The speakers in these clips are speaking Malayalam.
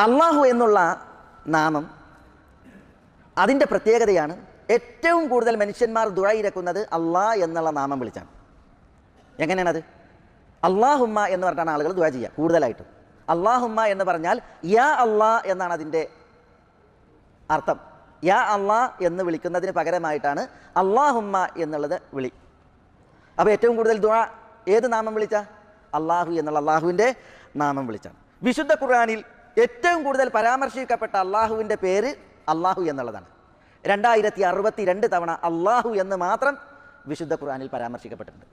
അള്ളാഹു എന്നുള്ള നാമം അതിന്റെ പ്രത്യേകതയാണ് ഏറ്റവും കൂടുതൽ മനുഷ്യന്മാർ ദുഴയിരക്കുന്നത് അള്ളാഹ് എന്നുള്ള നാമം വിളിച്ചാണ്. എങ്ങനെയാണത്? അള്ളാഹുമ്മ എന്ന് പറഞ്ഞിട്ടാണ് ആളുകൾ ദുഴ ചെയ്യുക കൂടുതലായിട്ടും. അള്ളാഹുമ്മ എന്ന് പറഞ്ഞാൽ യാ അള്ളാ എന്നാണ് അതിന്റെ അർത്ഥം. യാ അള്ളാ എന്ന് വിളിക്കുന്നതിന് പകരമായിട്ടാണ് അള്ളാഹുമ്മ എന്നുള്ളത് വിളി. അപ്പോൾ ഏറ്റവും കൂടുതൽ ദുഴ ഏത് നാമം വിളിച്ച? അള്ളാഹു എന്നുള്ള അള്ളാഹുവിന്റെ നാമം വിളിച്ചാണ്. വിശുദ്ധ ഖുർആനിൽ ഏറ്റവും കൂടുതൽ പരാമർശിക്കപ്പെട്ട അള്ളാഹുവിന്റെ പേര് അള്ളാഹു എന്നുള്ളതാണ്. രണ്ടായിരത്തി അറുപത്തി രണ്ട് തവണ അള്ളാഹു എന്ന് മാത്രം വിശുദ്ധ ഖുർആാനിൽ പരാമർശിക്കപ്പെട്ടിട്ടുണ്ട്.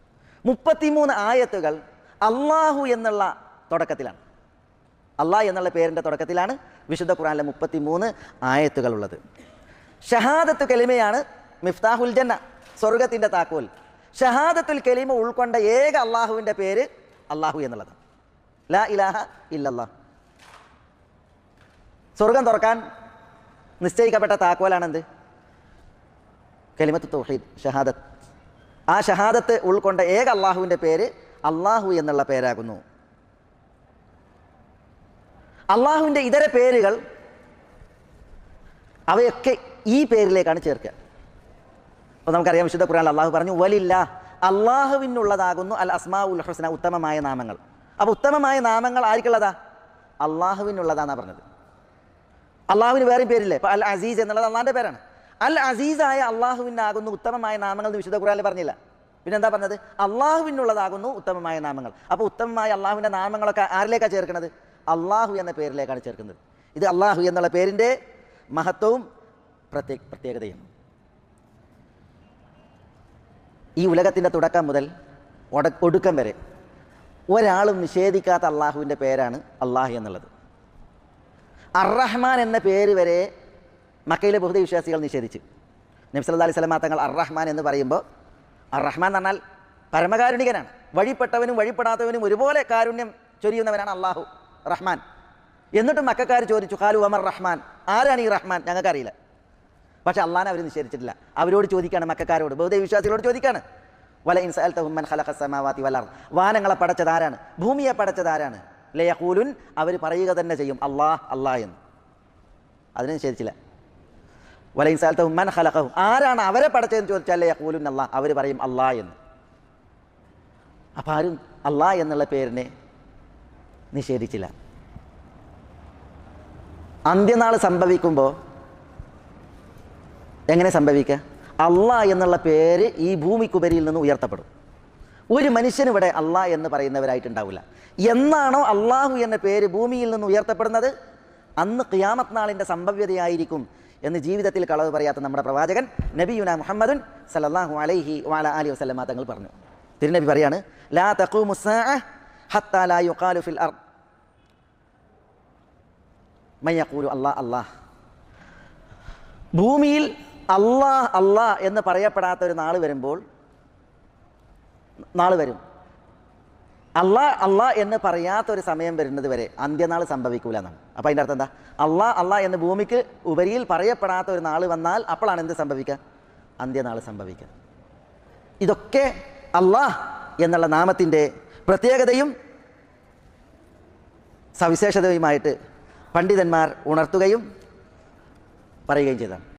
മുപ്പത്തിമൂന്ന് ആയത്തുകൾ അള്ളാഹു എന്നുള്ള തുടക്കത്തിലാണ്. അള്ളാഹ് എന്നുള്ള പേരിന്റെ തുടക്കത്തിലാണ് വിശുദ്ധ ഖുർആനിലെ മുപ്പത്തിമൂന്ന് ആയത്തുകളുള്ളത് ഷഹാദത്ത് കലിമയാണ് മിഫ്താഹുൽ ജന്ന സ്വർഗത്തിന്റെ താക്കോൽ. ഷഹാദത്തുൽ കലിമ ഉൾക്കൊണ്ട ഏക അള്ളാഹുവിന്റെ പേര് അള്ളാഹു എന്നുള്ളതാണ്. ലാ ഇലാഹ ഇല്ലല്ലാ സ്വർഗം തുറക്കാൻ നിശ്ചയിക്കപ്പെട്ട താക്കോലാണെന്ത്? കലിമത്ത് തൗഹീദ് ഷഹാദത്ത്. ആ ഷഹാദത്ത് ഉൾക്കൊണ്ട ഏക അള്ളാഹുവിന്റെ പേര് അള്ളാഹു എന്നുള്ള പേരാകുന്നു. അള്ളാഹുവിന്റെ ഇതര പേരുകൾ അവയൊക്കെ ഈ പേരിലേക്കാണ് ചേർക്കുക. അപ്പോൾ നമുക്കറിയാം വിശുദ്ധ ഖുർആൻ അള്ളാഹു പറഞ്ഞു വലില്ല അള്ളാഹുവിനുള്ളതാകുന്നു അൽ അസ്മാ ഉൽ ഹുസ്ന ഉത്തമമായ നാമങ്ങൾ. അപ്പോൾ ഉത്തമമായ നാമങ്ങൾ ആർക്കുള്ളതാ? അള്ളാഹുവിനുള്ളതാണെന്നാണ് പറഞ്ഞത്. അള്ളാഹുവിന് വേറെ പേരില്ലേ? അൽ അസീസ് എന്നുള്ളത് അള്ളാഹിന്റെ പേരാണ്. അൽ അസീസായ അള്ളാഹുവിനാകുന്നു ഉത്തമമായ നാമങ്ങൾ എന്ന് വിശുദ്ധ ഖുർആനിൽ പറഞ്ഞില്ല. പിന്നെ എന്താ പറഞ്ഞത്? അള്ളാഹുവിനുള്ളതാകുന്നു ഉത്തമമായ നാമങ്ങൾ. അപ്പോൾ ഉത്തമമായ അള്ളാഹുവിന്റെ നാമങ്ങളൊക്കെ ആരിലേക്കാണ് ചേർക്കുന്നത്? അള്ളാഹു എന്ന പേരിലേക്കാണ് ചേർക്കുന്നത്. ഇത് അള്ളാഹു എന്നുള്ള പേരിന്റെ മഹത്വവും പ്രത്യേക പ്രത്യേകതയും. ഈ ഉലകത്തിന്റെ തുടക്കം മുതൽ ഒട ഒടുക്കം വരെ ഒരാളും നിഷേധിക്കാത്ത അള്ളാഹുവിന്റെ പേരാണ് അള്ളാഹു എന്നുള്ളത്. അർറഹ്മാൻ എന്ന പേര് വരെ മക്കയിലെ ബഹുദ വിശ്വാസികൾ നിഷേധിച്ചു. നബ്സല്ലാ അലൈഹി സ്വലമാ തങ്ങൾ അർറഹ്മാൻ എന്ന് പറയുമ്പോൾ അർറഹ്മാൻ എന്ന് പറഞ്ഞാൽ പരമകാരുണികനാണ്. വഴിപ്പെട്ടവനും വഴിപ്പെടാത്തവനും ഒരുപോലെ കാരുണ്യം ചൊരിയുന്നവനാണ് അള്ളാഹു റഹ്മാൻ. എന്നിട്ടും മക്കാർ ചോദിച്ചു ഖാലു അമർ റഹ്മാൻ? ആരാണ് ഈ റഹ്മാൻ? ഞങ്ങൾക്കറിയില്ല. പക്ഷെ അള്ളാഹാനെ അവർ നിഷേധിച്ചിട്ടില്ല. അവരോട് ചോദിക്കാണ് മക്കാരോട് ബഹുദ വിശ്വാസികളോട് ചോദിക്കാണ്. വല ഇൻസാൽ ഖലഖ സമാവാതി വലർ വാനങ്ങളെ പടച്ചതാരാണ് ഭൂമിയെ പടച്ചത് ലയഖൂലുൻ അവർ പറയുക തന്നെ ചെയ്യും അള്ളാഹ് അള്ളാഹ് എന്ന്. അതിനെ നിഷേധിച്ചില്ല. വല ഇൻസഅൽതഹും മൻ ഹലഹും ആരാണ് അവരെ പടച്ചതെന്ന് ചോദിച്ചാൽ ലയഖൂലുൻ അള്ളാഹ് അവർ പറയും അള്ളാഹ് എന്ന്. അപ്പം ആരും അള്ളാഹ് എന്നുള്ള പേരിനെ നിഷേധിച്ചില്ല. അന്ത്യനാൾ സംഭവിക്കുമ്പോൾ എങ്ങനെ സംഭവിക്കുക? അള്ളാ എന്നുള്ള പേര് ഈ ഭൂമിക്കുപരിയിൽ നിന്ന് ഉയർത്തപ്പെടും. ഒരു മനുഷ്യനും ഇവിടെ അള്ളാ എന്ന് പറയുന്നവരായിട്ടുണ്ടാവില്ല. എന്നാണോ അള്ളാഹു എന്ന പേര് ഭൂമിയിൽ നിന്ന് ഉയർത്തപ്പെടുന്നത്? അന്ന് ഖിയാമത്ത് നാളിന്റെ സംഭവ്യതയായിരിക്കും എന്ന് ജീവിതത്തിൽ കളവ് പറയാത്ത നമ്മുടെ പ്രവാചകൻ നബിയുന മുഹമ്മദുൻ സലല്ലാഹു അലൈഹി വാല അലി വസ്ലമ തങ്ങൾ പറഞ്ഞു. തിരുനബി പറയാണ് ലാ യുഖാലു ഫിൽ അർ മയ്യഖൂലു അല്ലാ അല്ലാഹ് ഭൂമിയിൽ അള്ളാഹ് അള്ളാഹ് എന്ന് പറയപ്പെടാത്ത ഒരു നാൾ വരുമ്പോൾ നാൾ വരും. അള്ളാ അള്ളാ എന്ന് പറയാത്ത ഒരു സമയം വരുന്നത് വരെ അന്ത്യനാൾ സംഭവിക്കൂല എന്നാണ് അപ്പോൾ അതിന്റെ അർത്ഥം എന്താ? അള്ളാ അള്ളാ എന്ന് ഭൂമിക്ക് ഉപരിയിൽ പറയപ്പെടാത്ത ഒരു നാൾ വന്നാൽ അപ്പോഴാണ് എന്ത് സംഭവിക്കുക? അന്ത്യനാൾ സംഭവിക്കുക. ഇതൊക്കെ അള്ളാഹ് എന്നുള്ള നാമത്തിന്റെ പ്രത്യേകതയും സവിശേഷതയുമായിട്ട് പണ്ഡിതന്മാർ ഉണർത്തുകയും പറയുകയും ചെയ്തതാണ്.